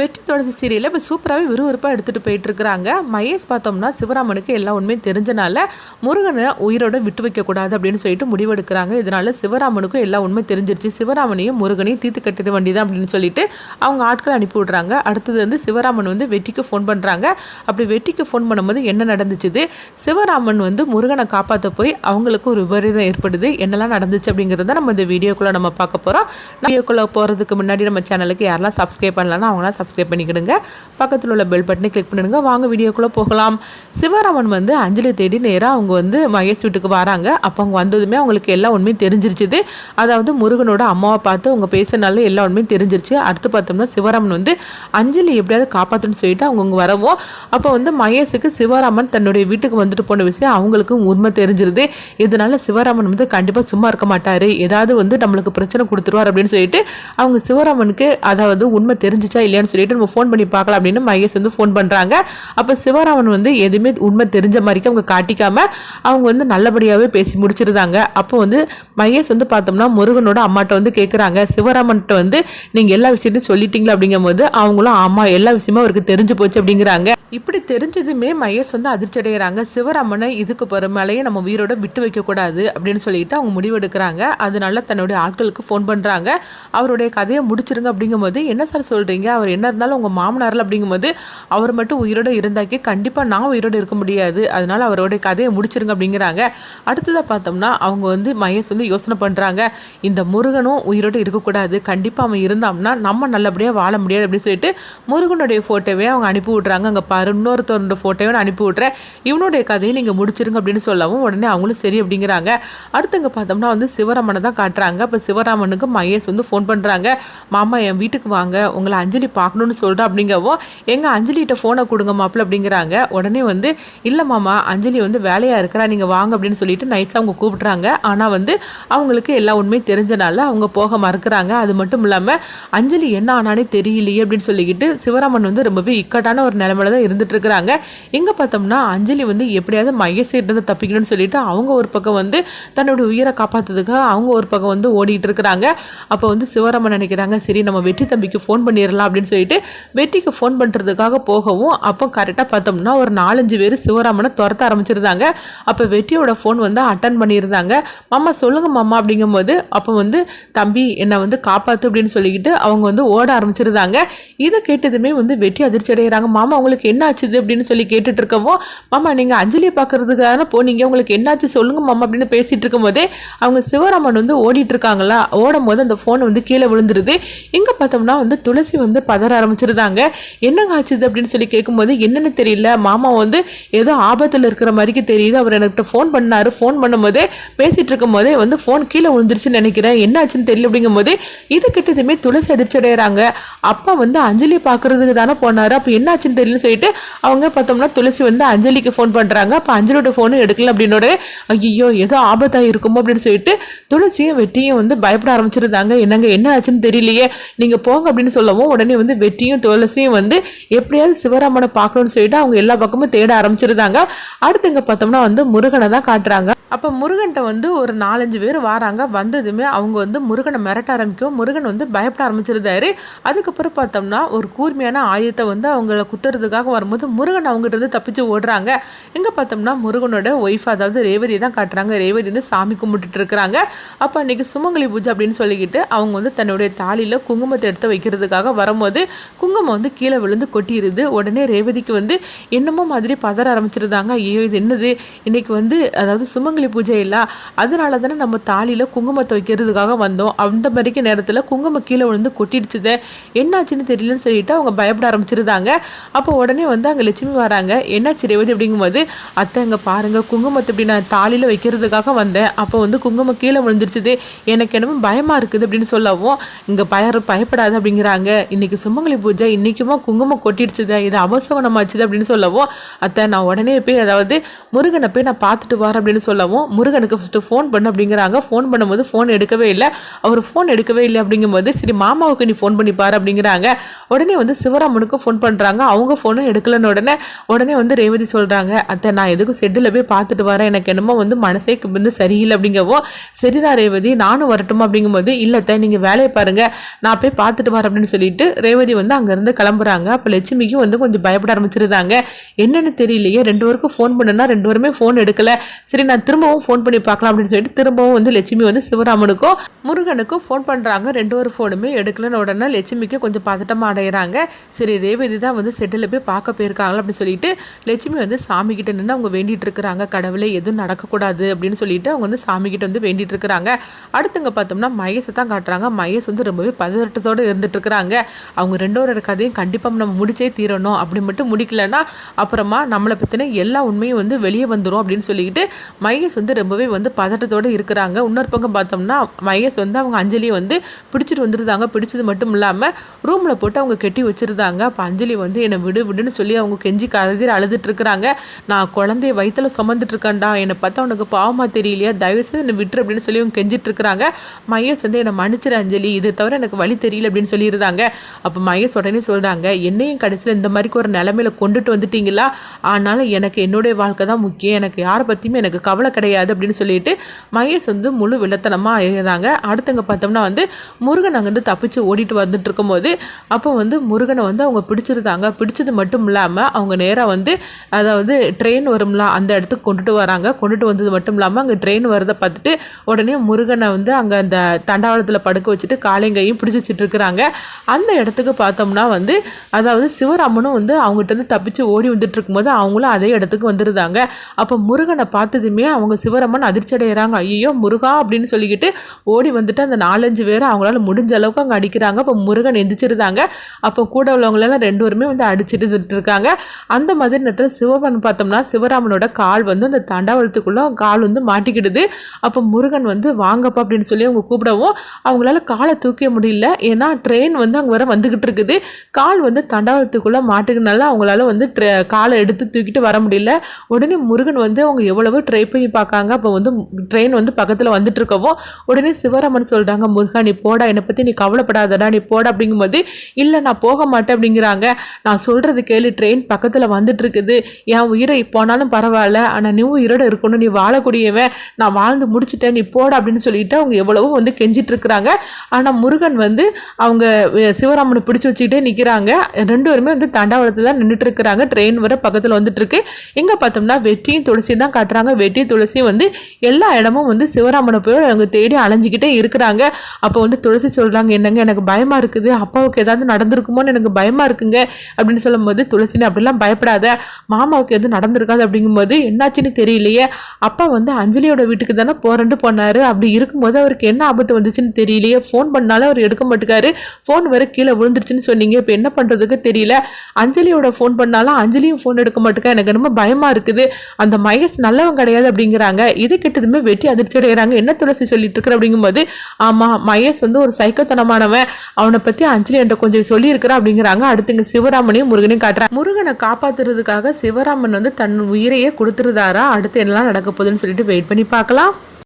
வெற்றி தொடர்ச்சி சீரியலில் இப்போ சூப்பராகவே விறுவிறுப்பாக எடுத்துகிட்டு போயிட்டுருக்குறாங்க. மகேஷ் பார்த்தோம்னா சிவராமனுக்கு எல்லா உண்மையும் தெரிஞ்சனால முருகனை உயிரோட விட்டு வைக்கக்கூடாது அப்படின்னு சொல்லிட்டு முடிவெடுக்கிறாங்க. இதனால் சிவராமனுக்கும் எல்லா உண்மை தெரிஞ்சிருச்சு. சிவராமனையும் முருகனையும் தீர்த்து கட்டிட வேண்டியதான் அப்படின்னு சொல்லிட்டு அவங்க ஆட்களை அனுப்பி விடுறாங்க. அடுத்தது வந்து சிவராமன் வந்து வெற்றிக்கு ஃபோன் பண்ணுறாங்க அப்படி வெற்றிக்கு ஃபோன் பண்ணும்போது என்ன நடந்துச்சுது? சிவராமன் வந்து முருகனை காப்பாற்ற போய் அவங்களுக்கு ஒரு விபரீதம் ஏற்படுது. என்னெல்லாம் நடந்துச்சு அப்படிங்கிறத நம்ம இந்த வீடியோக்குள்ளே நம்ம பார்க்க போகிறோம் வீடியோக்குள்ளே போகிறதுக்கு முன்னாடி நம்ம சேனலுக்கு யாரெல்லாம் சப்ஸ்கிரைப் பண்ணலன்னா அவங்களாம் சப்ஸ்கிரைப் பண்ணிக்கிடுங்க. பக்கத்தில் உள்ள பெல் பட்டனை கிளிக் பண்ணிடுங்க. வாங்க வீடியோக்குள்ளே போகலாம். சிவராமன் வந்து அஞ்சலி தேடி நேராக அவங்க வந்து மகேஷ் வீட்டுக்கு வராங்க. அப்போ அவங்க வந்ததுமே அவங்களுக்கு எல்லா உண்மையும் தெரிஞ்சிருச்சுது. அதாவது முருகனோட அம்மாவை பார்த்து அவங்க பேசினால எல்லா உண்மையும் தெரிஞ்சிருச்சு. அடுத்து பார்த்தோம்னா சிவராமன் வந்து அஞ்சலி எப்படியாவது காப்பாற்றுன்னு சொல்லிட்டு அவங்க அங்கே வரவும். அப்போ வந்து மகேஷுக்கு சிவராமன் தன்னுடைய வீட்டுக்கு வந்துட்டு போன விஷயம் அவங்களுக்கு உண்மை தெரிஞ்சிருது. இதனால சிவராமன் வந்து கண்டிப்பாக சும்மா இருக்க மாட்டார். ஏதாவது வந்து நம்மளுக்கு பிரச்சனை கொடுத்துருவார் அப்படின்னு சொல்லிட்டு அவங்க சிவராமனுக்கு அதாவது உண்மை தெரிஞ்சிச்சா இல்லையான்னு சொல்லிட்டு நம்ம ஃபோன் பண்ணி பார்க்கலாம் அப்படின்னு மகேஷ் வந்து ஃபோன் பண்ணுறாங்க அப்போ சிவராமன் வந்து எதுவுமே உண்மை தெரிஞ்ச மாதிரிக்கு அவங்க காட்டிக்காம அவங்க வந்து நல்லபடியாகவே பேசி முடிச்சிருந்தாங்க. அப்போ வந்து மகேஷ் வந்து பார்த்தோம்னா முருகனோட அம்மாட்ட வந்து கேட்குறாங்க சிவராமன்கிட்ட வந்து நீங்கள் எல்லா விஷயத்தையும் சொல்லிட்டீங்களா அப்படிங்கும்போது அவங்களும் ஆமாம் எல்லா விஷயமும் அவருக்கு தெரிஞ்சு போச்சு அப்படிங்கிறாங்க. இப்படி தெரிஞ்சதுமே மகேஷ் வந்து அதிர்ச்சி அடைகிறாங்க சிவராமனை இதுக்கு பெருமலையே நம்ம உயிரோட விட்டு வைக்கக்கூடாது அப்படின்னு சொல்லிட்டு அவங்க முடிவெடுக்கிறாங்க. அதனால தன்னுடைய ஆட்களுக்கு ஃபோன் பண்ணுறாங்க அவருடைய கதையை முடிச்சிருங்க அப்படிங்கும்போது என்ன சார் சொல்கிறீங்க அவர் என்ன என்ன இருந்தாலும் உங்கள் மாமனாரில் அப்படிங்கும்போது அவர் மட்டும் உயிரோடு இருந்தாக்கி கண்டிப்பாக நான் உயிரோடு இருக்க முடியாது. அதனால் அவருடைய கதையை முடிச்சிருங்க அப்படிங்கிறாங்க. அடுத்ததாக பார்த்தோம்னா அவங்க வந்து மகேஷ் வந்து யோசனை பண்ணுறாங்க இந்த முருகனும் உயிரோடு இருக்கக்கூடாது. கண்டிப்பாக அவன் இருந்தாம்னா நம்ம நல்லபடியாக வாழ முடியாது அப்படின்னு சொல்லிட்டு முருகனுடைய ஃபோட்டோவே அவங்க அனுப்பி விட்றாங்க. அங்கே பாரு இன்னொருத்தரோட ஃபோட்டோவை நான் அனுப்பி விட்றேன். இவனுடைய கதையை நீங்கள் முடிச்சிருங்க அப்படின்னு சொல்லவும் உடனே அவங்களும் சரி அப்படிங்கிறாங்க. அடுத்தங்க பார்த்தோம்னா வந்து சிவராமனை தான் காட்டுறாங்க. இப்போ சிவராமனுக்கு மகேஷ் வந்து ஃபோன் பண்ணுறாங்க மாமா என் வீட்டுக்கு வாங்க. உங்களை அஞ்சலி சாப்பிடணும்னு சொல்கிறேன் அப்படிங்கவும் எங்கள் அஞ்சலிகிட்ட ஃபோனை கொடுங்க மாப்பிள்ள அப்படிங்கிறாங்க. உடனே வந்து இல்லை மாமா அஞ்சலி வந்து வேலையாக இருக்கிறா நீங்கள் வாங்க அப்படின்னு சொல்லிட்டு நைஸாக அவங்க கூப்பிட்றாங்க. ஆனால் வந்து அவங்களுக்கு எல்லா உண்மையும் தெரிஞ்சனால அவங்க போக மறுக்கிறாங்க. அது மட்டும் இல்லாமல் அஞ்சலி என்ன ஆனானே தெரியலையே அப்படின்னு சொல்லிக்கிட்டு சிவராமன் வந்து ரொம்பவே இக்கட்டான ஒரு நிலமையில தான் இருந்துட்டு இருக்கிறாங்க. எங்கே பார்த்தோம்னா அஞ்சலி வந்து எப்படியாவது மையசேட்டு தப்பிக்கணும்னு சொல்லிட்டு அவங்க ஒரு பக்கம் வந்து தன்னோட உயிரை காப்பாற்றுறதுக்காக அவங்க ஒரு பக்கம் வந்து ஓடிட்டு இருக்கிறாங்க. அப்போ வந்து சிவராமன் நினைக்கிறாங்க சரி நம்ம வெற்றி தம்பிக்கு ஃபோன் பண்ணிடலாம் அப்படின்னு சொல்லி சொல்லிட்டு வெட்டிக்கு ஃபோன் பண்ணுறதுக்காக போகவும் அப்போ கரெக்டாக பார்த்தோம்னா ஒரு நாலஞ்சு பேர் சிவராமனை துரத்த ஆரம்பிச்சிருந்தாங்க. அப்போ வெட்டியோட ஃபோன் வந்து அட்டன் பண்ணியிருந்தாங்க. மாமா சொல்லுங்கள் மாமா அப்படிங்கும்போது அப்போ வந்து தம்பி என்னை வந்து காப்பாற்று அப்படின்னு சொல்லிக்கிட்டு அவங்க வந்து ஓட ஆரம்பிச்சிருந்தாங்க. இதை கேட்டதுமே வந்து வெட்டி அதிர்ச்சி அடைகிறாங்க. மாமா உங்களுக்கு என்ன ஆச்சுது? அப்படின்னு சொல்லி கேட்டுட்டு இருக்கவும் மாமா நீங்கள் அஞ்சலியை பார்க்கறதுக்கான போனீங்க. உங்களுக்கு என்னாச்சு சொல்லுங்க மாமா அப்படின்னு பேசிகிட்டு இருக்கும்போதே அவங்க சிவராமன் வந்து ஓடிட்டு இருக்காங்களா? ஓடும் போது அந்த ஃபோன் வந்து கீழே விழுந்துருது. இங்கே பார்த்தோம்னா வந்து துளசி வந்து பதற ஆரம்பிச்சிருந்தாங்க. என்னங்க ஆச்சுது அப்படின்னு சொல்லி கேட்கும்போது என்னன்னு தெரியல. மாமா வந்து ஏதோ ஆபத்தில் இருக்கிற மாதிரிக்கு தெரியுது. அவர் என்கிட்ட ஃபோன் பண்ணார். ஃபோன் பண்ணும்போது பேசிகிட்டு இருக்கும்போதே வந்து ஃபோன் கீழே விழுந்துருச்சுன்னு நினைக்கிறேன். என்ன ஆச்சுன்னு தெரியல அப்படிங்கும்போது இது கிட்டதுமே துளசி அதிர்ச்சடைகிறாங்க அப்பா வந்து அஞ்சலி பார்க்கறதுக்கு தானே போனார். அப்போ என்ன ஆச்சுன்னு தெரியலன்னு சொல்லிட்டு அவங்க பார்த்தோம்னா துளசி வந்து அஞ்சலிக்கு ஃபோன் பண்ணுறாங்க அப்போ அஞ்சலியோட ஃபோனும் எடுக்கல அப்படின்னோட ஐயோ ஏதோ ஆபத்தாக இருக்குமோ அப்படின்னு சொல்லிட்டு துளசியும் வெட்டியும் வந்து பயப்பட ஆரம்பிச்சிருந்தாங்க. என்னங்க என்ன ஆச்சுன்னு தெரியலையே. நீங்கள் போங்க அப்படின்னு சொல்லவும் உடனே வந்து வெட்டியும் துளசியும் வந்து எப்படியாவது சிவராமனை பார்க்கணும்னு சொல்லிட்டு அவங்க எல்லா பக்கமும் தேட ஆரம்பிச்சிருந்தாங்க. அடுத்து இங்கே பார்த்தோம்னா வந்து முருகனை தான் காட்டுறாங்க. அப்போ முருகன்ட்ட வந்து ஒரு நாலஞ்சு பேர் வராங்க. வந்ததுமே அவங்க வந்து முருகனை மிரட்ட ஆரம்பிக்கும் முருகன் வந்து பயப்பட ஆரம்பிச்சிருந்தாரு. அதுக்கப்புறம் பார்த்தோம்னா ஒரு கூர்மையான ஆயுதத்தை வந்து அவங்கள குத்துறதுக்காக வரும்போது முருகன் அவங்ககிட்ட இருந்து தப்பிச்சு ஓடுறாங்க. இங்கே பார்த்தோம்னா முருகனோட ஒய்ஃப் அதாவது ரேவதி தான் காட்டுறாங்க. ரேவதி வந்து சாமி கும்பிட்டுட்டு இருக்கிறாங்க. அப்போ அன்றைக்கி சுமங்கலி பூஜை அப்படின்னு சொல்லிக்கிட்டு அவங்க வந்து தன்னுடைய தாலியில் குங்குமத்தை எடுத்து வைக்கிறதுக்காக வரும்போது குங்குமம் வந்து கீழே விழுந்து கொட்டிடுது உடனே ரேவதிக்கு வந்து என்னமோ மாதிரி பதற ஆரம்பிச்சிருந்தாங்க. ஐயோ இது என்னது? இன்னைக்கு வந்து அதாவது சுமங்கலி பூஜை இல்லை. அதனால தானே நம்ம தாலியில் குங்குமத்தை வைக்கிறதுக்காக வந்தோம். அந்த மாதிரிக்கு நேரத்தில் குங்குமம் கீழே விழுந்து கொட்டிடுச்சுதே என்னாச்சுன்னு தெரியலன்னு சொல்லிட்டு அவங்க பயப்பட ஆரம்பிச்சிருந்தாங்க. அப்போ உடனே வந்து அங்கே லட்சுமி வராங்க. என்னாச்சு ரேவதி? அப்படிங்கும்போது அத்தை அங்கே பாருங்க. குங்குமத்தை இப்படி நான் தாலியில் வைக்கிறதுக்காக வந்தேன். அப்போ வந்து குங்குமம் கீழே விழுந்துருச்சுது. எனக்கு என்னமோ பயமாக இருக்குது அப்படின்னு சொல்லவும் இங்கே பய பயப்படாது அப்படிங்கிறாங்க. இன்னைக்கு சுமங்கலி பூஜை இன்னைக்குமா குங்குமம் கொட்டிடுச்சுது இது அபசகுணமாச்சுது அப்படின்னு சொல்லவும் அத்தை நான் உடனே போய் அதாவது முருகனை போய் நான் பார்த்துட்டு வரேன் அப்படின்னு சொல்லவும் முருகனுக்கு ஃபஸ்ட்டு ஃபோன் பண்ணு அப்படிங்கிறாங்க. ஃபோன் பண்ணும்போது ஃபோன் எடுக்கவே இல்லை. அவர் ஃபோன் எடுக்கவே இல்லை அப்படிங்கும்போது சரி மாமாவுக்கு நீ ஃபோன் பண்ணி பாரு அப்படிங்கிறாங்க. உடனே வந்து சிவராமனுக்கு ஃபோன் பண்ணுறாங்க அவங்க ஃபோனும் எடுக்கலன்னு உடனே உடனே வந்து ரேவதி சொல்கிறாங்க அத்தை நான் எதுக்கும் செட்டில் போய் பார்த்துட்டு வரேன். எனக்கு என்னமோ வந்து மனசே வந்து சரியில்லை அப்படிங்கவும் சரிதான் ரேவதி நானும் வரட்டுமா அப்படிங்கும்போது இல்லை அத்தை நீங்கள் வேலையை பாருங்க. நான் போய் பார்த்துட்டு வரேன் அப்படின்னு சொல்லிட்டு ரேவதி வந்து அங்கேருந்து கிளம்புறாங்க. அப்போ லட்சுமிக்கும் வந்து கொஞ்சம் பயப்பட ஆரம்பிச்சிருந்தாங்க. என்னென்னு தெரியலையே. ரெண்டு பேருக்கும் ஃபோன் பண்ணுனா ரெண்டு பேருமே ஃபோன் எடுக்கலை. சரி நான் திரும்பவும் ஃபோன் பண்ணி பார்க்கலாம் அப்படின்னு சொல்லிட்டு திரும்பவும் வந்து லட்சுமி வந்து சிவராமனுக்கும் முருகனுக்கும் ஃபோன் பண்ணுறாங்க ரெண்டு ஒரு ஃபோனுமே எடுக்கலன்னு உடனே லட்சுமிக்கு கொஞ்சம் பதட்டமாக அடையிறாங்க. சரி ரேவதி தான் வந்து செட்டில் போய் பார்க்க போயிருக்காங்களா அப்படின்னு சொல்லிட்டு லட்சுமி வந்து சாமி கிட்ட நின்று அவங்க வேண்டிட்டு இருக்கிறாங்க. கடவுளே எதுவும் நடக்கக்கூடாது அப்படின்னு சொல்லிட்டு அவங்க வந்து சாமி கிட்ட வந்து வேண்டிட்டு இருக்கிறாங்க. அடுத்துங்க பார்த்தோம்னா மகேஷை தான் காட்டுறாங்க. மகேஷ் வந்து ரொம்பவே பதட்டத்தோடு இருந்துட்டு இருக்கிறாங்க. அவங்க அவங்க ரெண்டோரோட கதையும் கண்டிப்பாக நம்ம முடிச்சே தீரணும். அப்படி மட்டும் முடிக்கலன்னா அப்புறமா நம்மளை பற்றின எல்லா உண்மையும் வந்து வெளியே வந்துடும் அப்படின்னு சொல்லிக்கிட்டு மகேஷ் வந்து ரொம்பவே வந்து பதட்டத்தோடு இருக்கிறாங்க. இன்னொரு பக்கம் பார்த்தோம்னா மகேஷ் வந்து அவங்க அஞ்சலியை வந்து பிடிச்சிட்டு வந்துருந்தாங்க. பிடிச்சது மட்டும் இல்லாமல் ரூமில் போட்டு அவங்க கெட்டி வச்சுருந்தாங்க. அப்போ அஞ்சலி வந்து என்னை விடு விடுன்னு சொல்லி அவங்க கெஞ்சி கருதி அழுதுட்டு இருக்கிறாங்க. நான் குழந்தைய வயிற்றில் சுமந்துட்டு இருக்கேன்டா. என்னை பார்த்தா உனக்கு பாவமாக தெரியலையா? தயவுசெய்து என்னை விட்டுரு அப்படின்னு சொல்லி அவங்க கெஞ்சிட்டு இருக்கிறாங்க. மகேஷ் வந்து என்னை மன்னிச்சிரு அஞ்சலி. இது தவிர எனக்கு வழி தெரியல அப்படின்னு சொல்லியிருந்தாங்க. அப்போ மகேஷ் உடனே சொல்கிறாங்க என்னையும் கடைசியில் இந்த மாதிரிக்கு ஒரு நிலமையில கொண்டுட்டு வந்துட்டீங்களா? ஆனாலும் எனக்கு என்னுடைய வாழ்க்கை தான் முக்கியம். எனக்கு யாரை பற்றியுமே எனக்கு கவலை கிடையாது அப்படின்னு சொல்லிட்டு மகேஷ் வந்து முழு விளத்தனமாக இருந்தாங்க அடுத்தவங்க பார்த்தோம்னா வந்து முருகன் அங்கேருந்து தப்பிச்சு ஓடிட்டு வந்துட்டு இருக்கும்போது அப்போ வந்து முருகனை வந்து அவங்க பிடிச்சிருந்தாங்க. பிடிச்சது மட்டும் இல்லாமல் அவங்க நேராக வந்து அதாவது ட்ரெயின் வரும்ல அந்த இடத்துக்கு கொண்டுட்டு வராங்க. கொண்டுட்டு வந்தது மட்டும் இல்லாமல் அங்கே ட்ரெயின் வரதை பார்த்துட்டு உடனே முருகனை வந்து அங்கே அந்த தண்டாவளத்தில் படுக்க வச்சுட்டு காலைங்கையும் பிடிச்சி வச்சுட்டு இருக்கிறாங்க. அந்த இடத்துக்கு பார்த்தோம்னா வந்து அதாவது சிவராமனும் வந்து அவங்ககிட்ட இருந்து தப்பிச்சு ஓடி வந்துட்டு இருக்கும்போது அவங்களும் அதே இடத்துக்கு வந்துருந்தாங்க. அப்போ முருகனை பார்த்ததுமே அவங்க சிவராமன் அதிர்ச்சி அடைகிறாங்க ஐயோ முருகா அப்படின்னு சொல்லிக்கிட்டு ஓடி வந்துட்டு அந்த நாலஞ்சு பேர் அவங்களால முடிஞ்ச அளவுக்கு அங்கே அடிக்கிறாங்க. அப்போ முருகன் எந்திரிச்சிருந்தாங்க. அப்போ கூட உள்ளவங்களெல்லாம் ரெண்டு பேருமே வந்து அடிச்சுட்டு இருக்காங்க அந்த மாதிரி நேரத்தில் சிவபன் பார்த்தோம்னா சிவராமனோட கால் வந்து அந்த தண்டாவளத்துக்குள்ள கால் வந்து மாட்டிக்கிடுது. அப்போ முருகன் வந்து வாங்கப்பா அப்படின்னு சொல்லி அவங்க கூப்பிடவும் அவங்களால காலை தூக்க முடியல. ஏன்னா ட்ரெயின் வந்து அங்கே வர வந்துக்கிட்டு இருக்குது கால் வந்து தண்டவாளத்துக்குள்ளே மாட்டுக்குனால அவங்களால வந்து காலை எடுத்து தூக்கிட்டு வர முடியல. உடனே முருகன் வந்து அவங்க எவ்வளவோ ட்ரை பண்ணி பார்க்காங்க. அப்போ வந்து ட்ரெயின் வந்து பக்கத்தில் வந்துட்டு இருக்கவும் உடனே சிவராமன் சொல்கிறாங்க முருகா நீ போடா. என்னை பற்றி நீ கவலைப்படாதடா. நீ போட. அப்படிங்கும்போது இல்லை நான் போக மாட்டேன். அப்படிங்கிறாங்க. நான் சொல்கிறது கேளு ட்ரெயின் பக்கத்தில் வந்துட்டு இருக்குது என் உயிரை போனாலும் பரவாயில்ல. ஆனால் நீ உயிரோடு இருக்கணும். நீ வாழக்கூடியவன். நான் வாழ்ந்து முடிச்சிட்டேன். நீ போட அப்படின்னு சொல்லிட்டு அவங்க எவ்வளவோ வந்து கெஞ்சிட்டு இருக்கிறாங்க ஆனால் முருகன் வந்து அவங்க சிவராமனை பிடிச்சி வச்சுக்கிட்டே நிற்கிறாங்க ரெண்டு பேருமே வந்து தண்டாவளத்தில் தான் நின்றுட்டு இருக்கிறாங்க ட்ரெயின் வர பக்கத்தில் வந்துட்டுருக்கு. எங்கே பார்த்தோம்னா வெற்றியும் துளசியும் தான் காட்டுறாங்க. வெற்றி துளசியும் வந்து எல்லா இடமும் வந்து சிவராமனை போய் அவங்க தேடி அலைஞ்சிக்கிட்டே இருக்கிறாங்க. அப்போ வந்து துளசி சொல்கிறாங்க என்னங்க எனக்கு பயமாக இருக்குது. அப்பாவுக்கு ஏதாவது நடந்திருக்குமோன்னு எனக்கு பயமாக இருக்குங்க. அப்படின்னு சொல்லும்போது துளசினு அப்படிலாம் பயப்படாத. மாமாவுக்கு எதுவும் நடந்திருக்காது. அப்படிங்கும்போது என்னாச்சுன்னு தெரியலையே. அப்பா வந்து அஞ்சலியோட வீட்டுக்கு தானே போறேன்ட்டு போனார். அப்படி இருக்கும்போது அவருக்கு என்ன ஆபத்து வந்துச்சுன்னு தெரியலையே. ஃபோன் பண்ணாலும் அவர் எடுக்க மாட்டேக்காரு. ஃபோன் வர கீழே விழுந்து வந்துருச்சுன்னு சொன்னீங்க. இப்போ என்ன பண்ணுறதுக்கு தெரியல. அஞ்சலியோட ஃபோன் பண்ணாலும் அஞ்சலியும் ஃபோன் எடுக்க மாட்டேங்க எனக்கு ரொம்ப பயமாக இருக்குது. அந்த மயஸ் நல்லவன் கிடையாது அப்படிங்கிறாங்க. இது கிட்டதுமே வெட்டி அதிர்ச்சி அடைகிறாங்க. என்ன துளசி சொல்லிட்டு இருக்கிற அப்படிங்கும்போது ஆமாம் மகேஷ் வந்து ஒரு சைக்கோத்தனமானவன். அவனை பற்றி அஞ்சலி என்கிட்ட கொஞ்சம் சொல்லியிருக்கிறான் அப்படிங்கிறாங்க. அடுத்துங்க சிவராமனையும் முருகனையும் காட்டுறான் முருகனை காப்பாத்துறதுக்காக சிவராமன் வந்து தன் உயிரையே கொடுத்துருதாரா? அடுத்து என்னெல்லாம் நடக்க போகுதுன்னு சொல்லிட்டு வெயிட் பண்ணி பார்க்கலாம்.